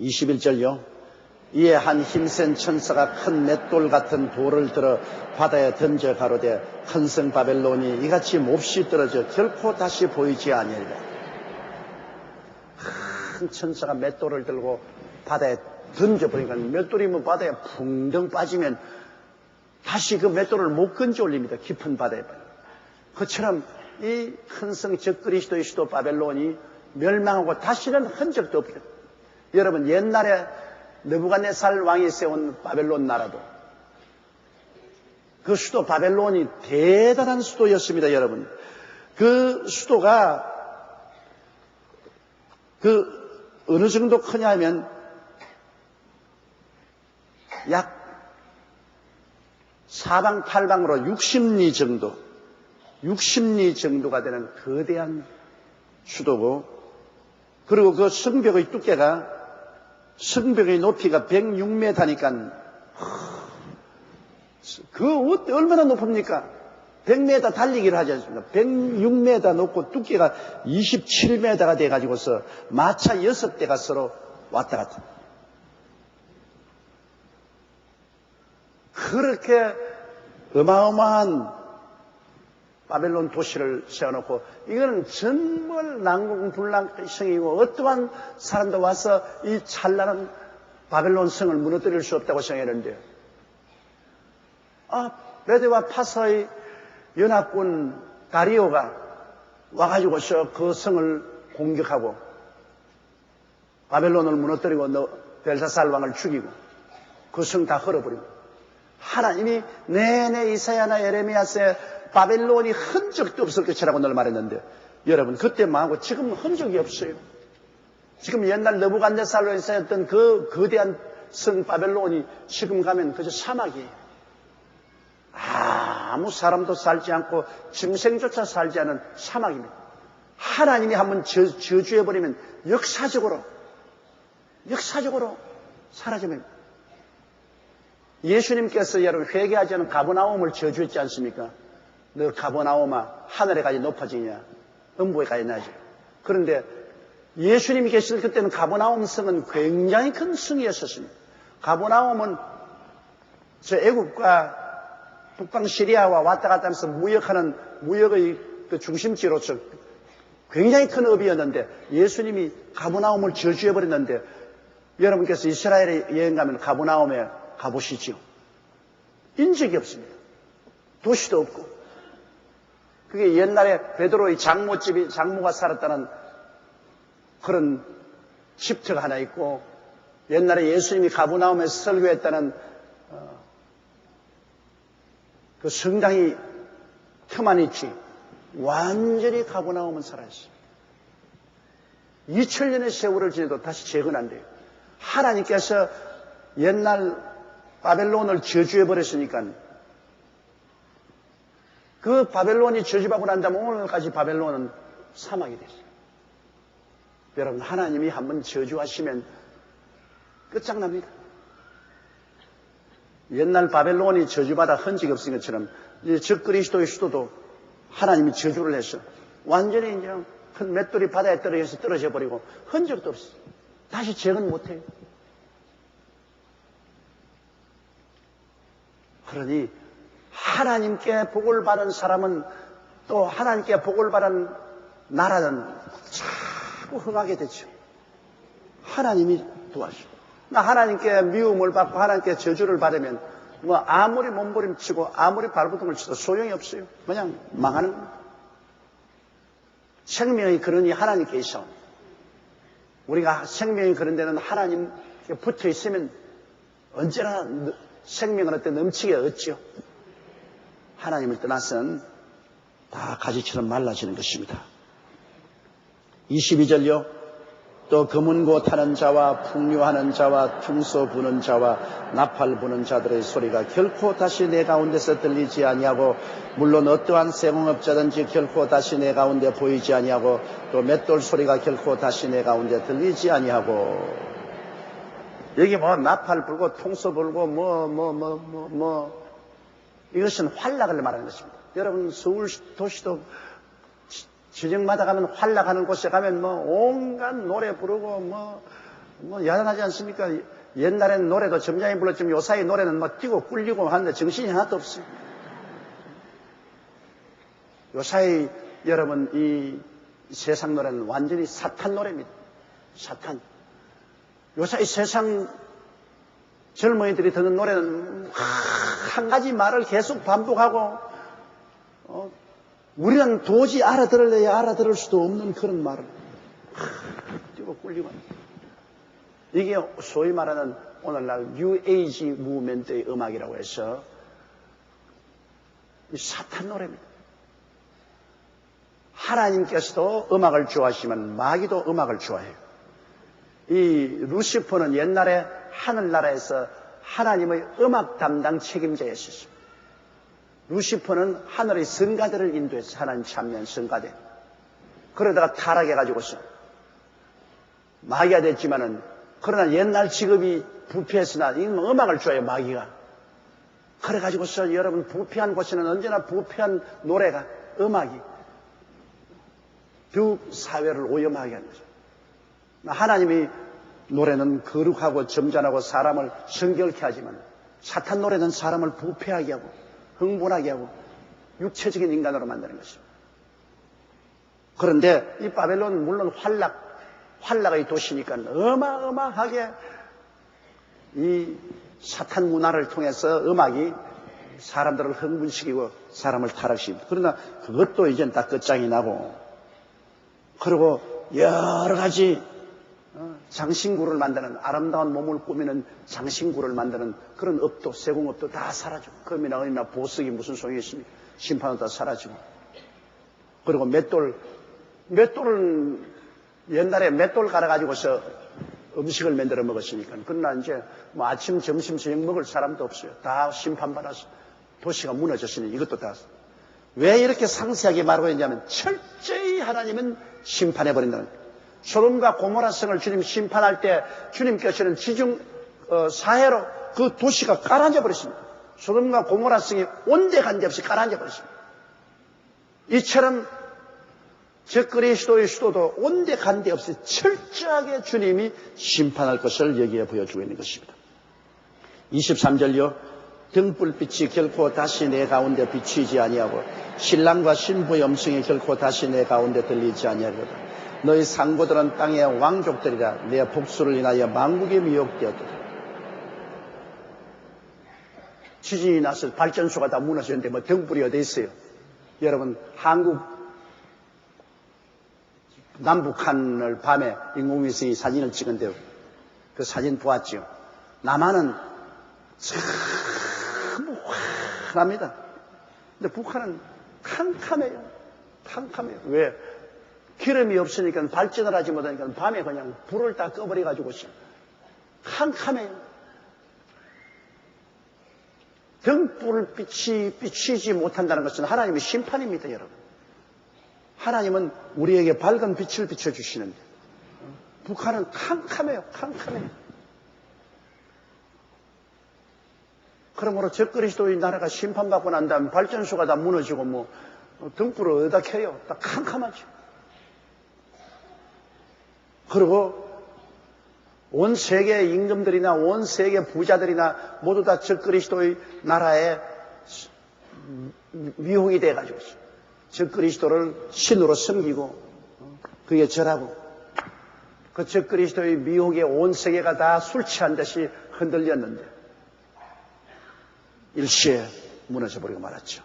21절요. 이에 한 힘센 천사가 큰 맷돌 같은 돌을 들어 바다에 던져 가로되 큰 성 바벨론이 이같이 몹시 떨어져 결코 다시 보이지 아니하리라. 큰 천사가 맷돌을 들고 바다에 던져 버리니까 맷돌이면 바다에 풍덩 빠지면 다시 그 맷돌을 못 건져 올립니다. 깊은 바다에. 그처럼 이 큰 성 적그리스도의 수도 바벨론이 멸망하고 다시는 흔적도 없다. 여러분 옛날에 느부갓네살 왕이 세운 바벨론 나라도 그 수도 바벨론이 대단한 수도였습니다, 여러분. 그 수도가 그 어느 정도 크냐 하면 약 사방팔방으로 60리 정도, 60리 정도가 되는 거대한 수도고, 그리고 그 성벽의 두께가, 성벽의 높이가 106m니까, 그 얼마나 높습니까? 100m 달리기를 하지 않습니까? 106m 높고 두께가 27m가 돼가지고서 마차 6대가 서로 왔다 갔다. 그렇게 어마어마한 바벨론 도시를 세워놓고 이거는 정말 난공불락성이고 어떠한 사람도 와서 이 찬란한 바벨론 성을 무너뜨릴 수 없다고 생각했는데 아 메데와 파사의 연합군 다리오가 와가지고서 그 성을 공격하고 바벨론을 무너뜨리고 벨사살 왕을 죽이고 그 성 다 헐어버리고 하나님이 내내 이사야나 에레미야스에 바벨론이 흔적도 없을 것이라고 늘 말했는데 여러분 그때 망하고 지금 흔적이 없어요. 지금 옛날 너부간네살로 쌓였던 그 거대한 성 바벨론이 지금 가면 그저 사막이에요. 아무 사람도 살지 않고 짐승조차 살지 않은 사막입니다. 하나님이 한번 저주해버리면 역사적으로 역사적으로 사라집니다. 예수님께서 여러분 회개하지 않은 가버나움을 저주했지 않습니까? 너 가버나움아 하늘에 가지 높아지냐 음부에 가지 나지 그런데 예수님이 계실 그때는 가버나움 성은 굉장히 큰 성이었었습니다. 가버나움은 저 애국과 북방 시리아와 왔다 갔다 하면서 무역하는 무역의 그 중심지로 서 굉장히 큰 업이었는데 예수님이 가버나움을 저주해버렸는데 여러분께서 이스라엘에 여행 가면 가버나움에 가보시죠. 인적이 없습니다. 도시도 없고. 그게 옛날에 베드로의 장모집이, 장모가 살았다는 그런 집터가 하나 있고, 옛날에 예수님이 가부나움에서 설교했다는 어, 그 성당이 틈만 있지. 완전히 가부나움은 살아있어요. 2000년의 세월을 지내도 다시 재건한대요. 하나님께서 옛날 바벨론을 저주해버렸으니까 그 바벨론이 저주받고 난 다음에 오늘까지 바벨론은 사막이 됐어요. 여러분 하나님이 한번 저주하시면 끝장납니다. 옛날 바벨론이 저주받아 흔적이 없은 것처럼 이제 적그리스도의 수도도 하나님이 저주를 해서 완전히 이제 큰 맷돌이 바다에 떨어져서 떨어져 버리고 흔적도 없어. 다시 재건 못해요. 그러니 하나님께 복을 받은 사람은 또 하나님께 복을 받은 나라는 자꾸 흥하게 되죠. 하나님이 도와주고. 나 하나님께 미움을 받고 하나님께 저주를 받으면 뭐 아무리 몸부림치고 아무리 발부둥을 쳐도 소용이 없어요. 그냥 망하는. 생명이 그러니 하나님께 있어. 우리가 생명이 그런 데는 하나님께 붙어 있으면 언제나 생명은 어때 넘치게 얻죠. 하나님을 떠나서는 다 가지처럼 말라지는 것입니다. 22절요. 또 검은고 타는 자와 풍류하는 자와 퉁소 부는 자와 나팔 부는 자들의 소리가 결코 다시 내 가운데서 들리지 아니하고 물론 어떠한 세공업자든지 결코 다시 내 가운데 보이지 아니하고 또 맷돌 소리가 결코 다시 내 가운데 들리지 아니하고 여기 뭐 나팔 불고 통소 불고 뭐 뭐 뭐 뭐 뭐, 이것은 활락을 말하는 것입니다. 여러분 서울 도시도 지역마다 가면 활락하는 곳에 가면 뭐 온갖 노래 부르고 뭐 뭐 야단하지 않습니까? 옛날에는 노래도 점잖이 불렀지만 요사이 노래는 뭐 뛰고 꿀리고 하는데 정신이 하나도 없어요. 요사이 여러분 이 세상 노래는 완전히 사탄 노래입니다. 사탄. 요사이 세상 젊은이들이 듣는 노래는 한 가지 말을 계속 반복하고 어, 우리는 도저히 알아들을래야 알아들을 수도 없는 그런 말을 뛰고 꿀리고 이게 소위 말하는 오늘날 뉴에이지 무브멘트의 음악이라고 해서 사탄 노래입니다. 하나님께서도 음악을 좋아하시면 마귀도 음악을 좋아해요. 이 루시퍼는 옛날에 하늘나라에서 하나님의 음악 담당 책임자였습니다. 루시퍼는 하늘의 성가대를 인도해서 하나님 참여한 성가대. 그러다가 타락해가지고서 마귀가 됐지만은 그러나 옛날 직업이 부패했으나 음악을 좋아해요 마귀가. 그래가지고서 여러분 부패한 곳에는 언제나 부패한 노래가 음악이 두 사회를 오염하게 하는 거죠. 하나님이 노래는 거룩하고 점잖하고 사람을 성결케 하지만 사탄 노래는 사람을 부패하게 하고 흥분하게 하고 육체적인 인간으로 만드는 것입니다. 그런데 이 바벨론은 물론 환락, 환락의 도시니까 어마어마하게 이 사탄 문화를 통해서 음악이 사람들을 흥분시키고 사람을 타락시킵니다. 그러나 그것도 이젠 다 끝장이 나고 그리고 여러 가지 어, 장신구를 만드는 아름다운 몸을 꾸미는 장신구를 만드는 그런 업도 세공업도 다 사라지고 금이나 은이나 보석이 무슨 소용이 있습니까? 심판은 다 사라지고. 그리고 맷돌 맷돌은 옛날에 맷돌 갈아가지고서 음식을 만들어 먹었으니까. 그러나 이제 뭐 아침 점심 저녁 먹을 사람도 없어요. 다 심판받아서 도시가 무너졌으니 이것도 다. 왜 이렇게 상세하게 말하고 있냐면 철저히 하나님은 심판해버린다는 거예요. 소돔과 고모라 성을 주님 심판할 때 주님께서는 지중 어, 사해로 그 도시가 깔아앉아 버렸습니다. 소돔과 고모라 성이 온데간데 없이 깔아앉아 버렸습니다. 이처럼 저 그리스도의 수도도 온데간데 없이 철저하게 주님이 심판할 것을 여기에 보여주고 있는 것입니다. 23절요. 등불빛이 결코 다시 내 가운데 비치지 아니하고 신랑과 신부의 음성이 결코 다시 내 가운데 들리지 아니하리로다. 너희 상고들은 땅의 왕족들이라 내 복수를 인하여 망국에 미혹되었도다. 지진이 나서 발전소가 다 무너졌는데 뭐 등불이 어디 있어요? 여러분 한국 남북한을 밤에 인공위성이 사진을 찍은데요. 그 사진 보았죠. 남한은 참 환합니다. 근데 북한은 캄캄해요. 캄캄해요. 왜? 기름이 없으니까 발전을 하지 못하니까 밤에 그냥 불을 다 꺼버려가지고 캄캄해요. 등불빛이 비치지 못한다는 것은 하나님의 심판입니다, 여러분. 하나님은 우리에게 밝은 빛을 비춰주시는데 북한은 캄캄해요, 캄캄해요. 그러므로 적그리스도의 나라가 심판받고 난 다음에 발전소가 다 무너지고 뭐 등불을 어디다 켜요? 딱 캄캄하죠. 그리고 온 세계 임금들이나 온 세계 부자들이나 모두 다 적그리스도의 나라에 미혹이 돼가지고 적그리스도를 신으로 섬기고 그게 절하고 그 적그리스도의 미혹에 온 세계가 다 술 취한 듯이 흔들렸는데 일시에 무너져 버리고 말았죠.